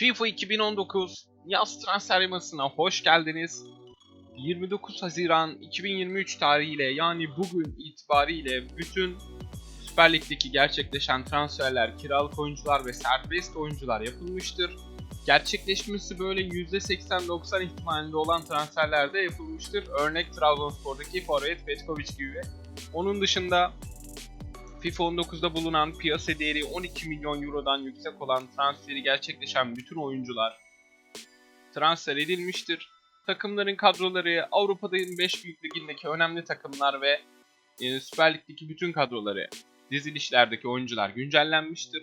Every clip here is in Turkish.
FIFA 2019 yaz transfer yamasına hoş geldiniz. 29 Haziran 2023 tarihiyle yani bugün itibariyle bütün Süper Lig'deki gerçekleşen transferler, kiralık oyuncular ve serbest oyuncular yapılmıştır. Gerçekleşmesi böyle %80-90 ihtimalinde olan transferler de yapılmıştır. Örnek Trabzonspor'daki Forvet Petkovic gibi. Onun dışında FIFA 19'da bulunan piyasa değeri 12 milyon eurodan yüksek olan transferi gerçekleşen bütün oyuncular transfer edilmiştir. Takımların kadroları Avrupa'nın 5 büyük ligindeki önemli takımlar ve e, Süper Lig'deki bütün kadroları dizilişlerdeki oyuncular güncellenmiştir.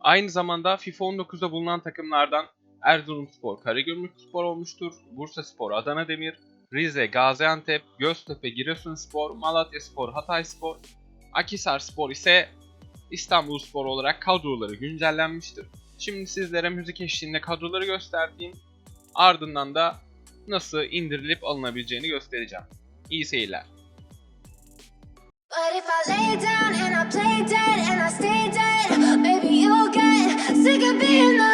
Aynı zamanda FIFA 19'da bulunan takımlardan Erzurumspor, Karagümrükspor olmuştur. Bursaspor, Adana Demir, Rize, Gaziantep, Göztepe, Giresunspor, Malatyaspor, Hatayspor, Akhisarspor ise İstanbulspor olarak kadroları güncellenmiştir. Şimdi sizlere müzik eşliğinde kadroları gösterdiğim ardından da nasıl indirilip alınabileceğini göstereceğim. İyi seyirler. But if I lay down and I play dead and I stay dead, maybe you'll get sick of being the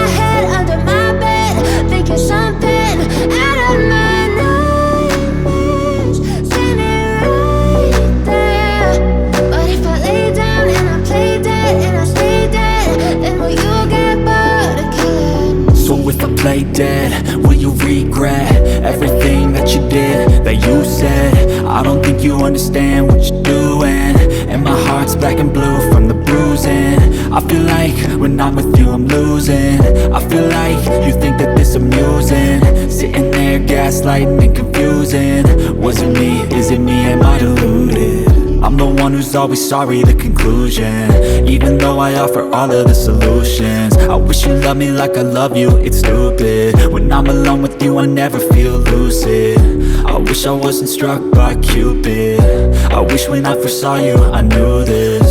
So if I play dead, will you regret everything that you did, that you said? I don't think you understand what you're doing. And my heart's black and blue from the bruising. I feel like when I'm with you, I'm losing. I feel like you think that this amusing. Sitting there, gaslighting and confusing. Was it me? Is it me? Am I deluded? I'm the one who's always sorry, the conclusion Even though I offer all of the solutions I wish you loved me like I love you, it's stupid When I'm alone with you, I never feel lucid I wish I wasn't struck by Cupid I wish when I first saw you, I knew this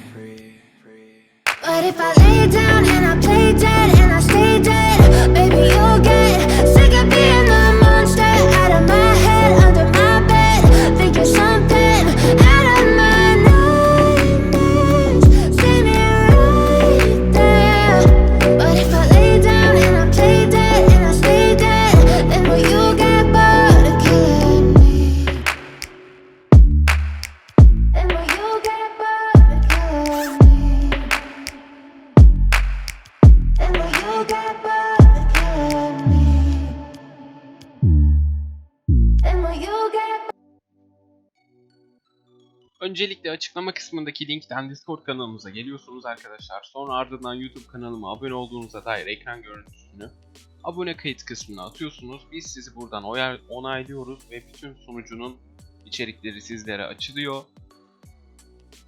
But if I lay down and I play dead and I stay dead, baby, you'll get Öncelikle açıklama kısmındaki linkten Discord kanalımıza geliyorsunuz arkadaşlar. Sonra ardından YouTube kanalıma abone olduğunuza dair ekran görüntüsünü abone kayıt kısmına atıyorsunuz. Biz sizi buradan onaylıyoruz ve bütün sunucunun içerikleri sizlere açılıyor.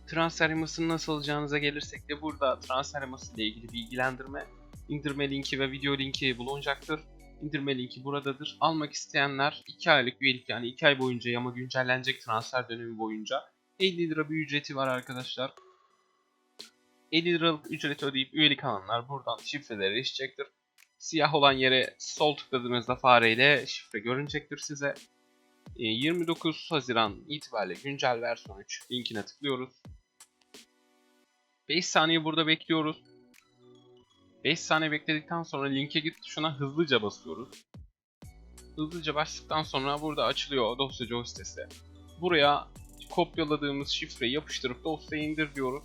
Transfer yamasını nasıl alacağınıza gelirsek de burada transfer yaması ile ilgili bilgilendirme, indirme linki ve video linki bulunacaktır. İndirme linki buradadır. Almak isteyenler 2 aylık üyelik yani 2 ay boyunca yama güncellenecek transfer dönemi boyunca 50 lira bir ücreti var arkadaşlar. 50 liralık ücreti ödeyip üyelik alanlar buradan şifrelere erişecektir. Siyah olan yere sol tıkladığınızda fareyle şifre görünecektir size. Ee, 29 Haziran itibariyle güncel versiyon 3 linkine tıklıyoruz. 5 saniye burada bekliyoruz. 5 saniye bekledikten sonra linke git tuşuna hızlıca basıyoruz. Hızlıca bastıktan sonra burada açılıyor dosyacı o sitesi. Buraya kopyaladığımız şifreyi yapıştırıp dosyayı indir diyoruz.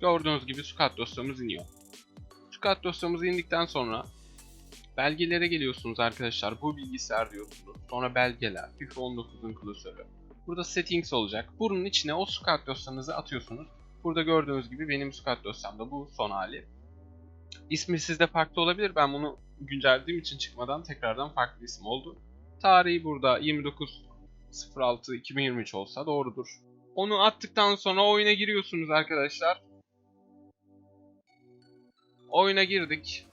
Gördüğünüz gibi Scat dosyamız iniyor. Scat dosyamız indikten sonra belgelere geliyorsunuz arkadaşlar. Bu bilgisayar diyorsunuz. Sonra belgeler, FIFA 19'un klasörü. Burada settings olacak. Bunun içine o Scat dosyanızı atıyorsunuz. Burada gördüğünüz gibi benim Scat dosyamda bu son hali. İsmi sizde farklı olabilir. Ben bunu güncellediğim için çıkmadan tekrardan farklı isim oldu. Tarihi burada 29.06.2023 olsa doğrudur. Onu attıktan sonra oyuna giriyorsunuz arkadaşlar. Oyuna girdik.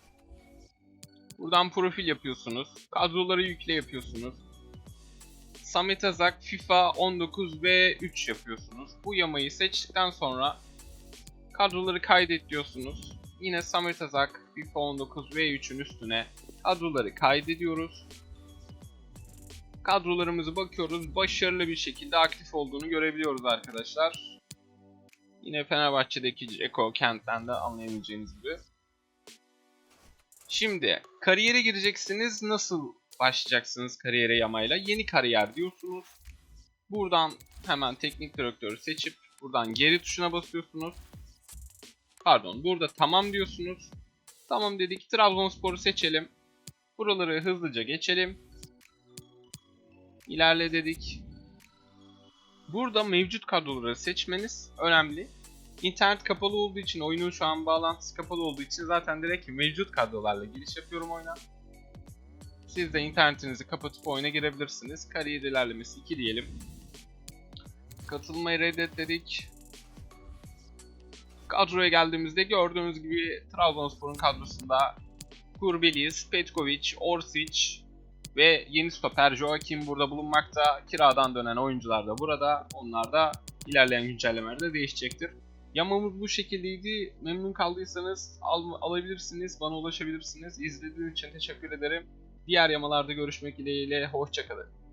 Buradan profil yapıyorsunuz. Kadroları yükle yapıyorsunuz. Samet Azak FIFA 19 ve 3 yapıyorsunuz. Bu yamayı seçtikten sonra kadroları kaydet diyorsunuz. Yine Samet Azak FIFA 19 ve 3'ün üstüne kadroları kaydediyoruz. Kadrolarımızı bakıyoruz. Başarılı bir şekilde aktif olduğunu görebiliyoruz arkadaşlar. Yine Fenerbahçe'deki Ceko Kent'ten de anlayabileceğiniz gibi. Şimdi kariyere gireceksiniz. Nasıl başlayacaksınız kariyere yamayla? Yeni kariyer diyorsunuz. Buradan hemen teknik direktörü seçip buradan geri tuşuna basıyorsunuz. Pardon burada tamam diyorsunuz. Tamam dedik. Trabzonspor'u seçelim. Buraları hızlıca geçelim. İlerle dedik. Burada mevcut kadroları seçmeniz önemli. İnternet kapalı olduğu için, oyunun şu an bağlantısı kapalı olduğu için zaten direkt mevcut kadrolarla giriş yapıyorum oyuna. Siz de internetinizi kapatıp oyuna girebilirsiniz. Kariyer ilerlemesi 2 diyelim. Katılmayı reddet dedik. Kadroya geldiğimizde gördüğünüz gibi Trabzonspor'un kadrosunda Kurbilius, Petkovic, Orsic ve yeni stoper Joakim burada bulunmakta. Kiradan dönen oyuncular da burada. Onlar da ilerleyen güncellemelerde değişecektir. Yamamız bu şekildeydi. Memnun kaldıysanız al, alabilirsiniz, bana ulaşabilirsiniz. İzlediğiniz için teşekkür ederim. Diğer yamalarda görüşmek dileğiyle. Hoşçakalın.